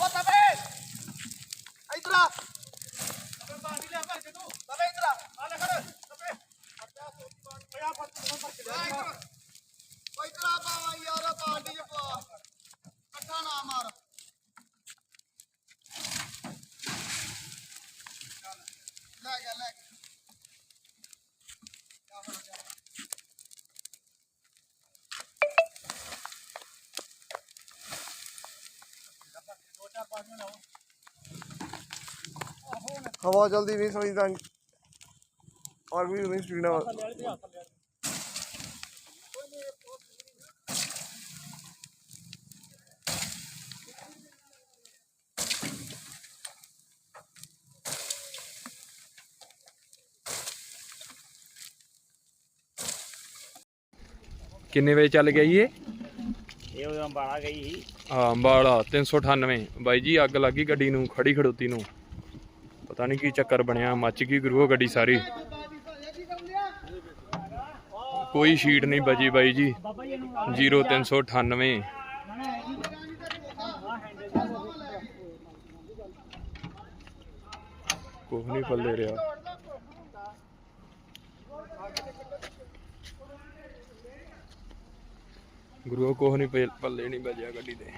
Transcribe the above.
ਉਹ ਤਬੇ ਇਧਰ ਆ। ਤਬੇ ਬਾਂਡੀ ਲੈ ਭਰ ਕੇ ਤੂੰ। ਤਬੇ ਇਧਰ ਆ। ਆ ਲੈ हवा चलती भी समझता और भी नहीं स्पीड किन्ने बजे चल गया ये? ਇਹ ਇਹ ਉਹ ਅੰਬਾਲਾ ਗਈ ਸੀ। ਹਾਂ ਅੰਬਾਲਾ 398 ਬਾਈ ਜੀ, ਅੱਗ ਲੱਗੀ ਗੱਡੀ ਨੂੰ ਖੜੀ ਖੜੋਤੀ ਨੂੰ। ਪਤਾ ਨਹੀਂ ਕੀ ਚੱਕਰ ਬਣਿਆ, ਮੱਚ ਗਈ ਗੁਰੂ ਗੱਡੀ ਸਾਰੀ। ਕੋਈ ਸ਼ੀਟ ਨਹੀਂ ਬਜੀ ਬਾਈ ਜੀ। 0398 ਕੁਝ ਨਹੀਂ ਪੱਲੇ ਰਿਹਾ। ਗੁਰੂ ਕੋਹ ਨਹੀਂ ਪੱਲੇ ਨਹੀਂ ਬਜਿਆ ਗੱਡੀ ਦੇ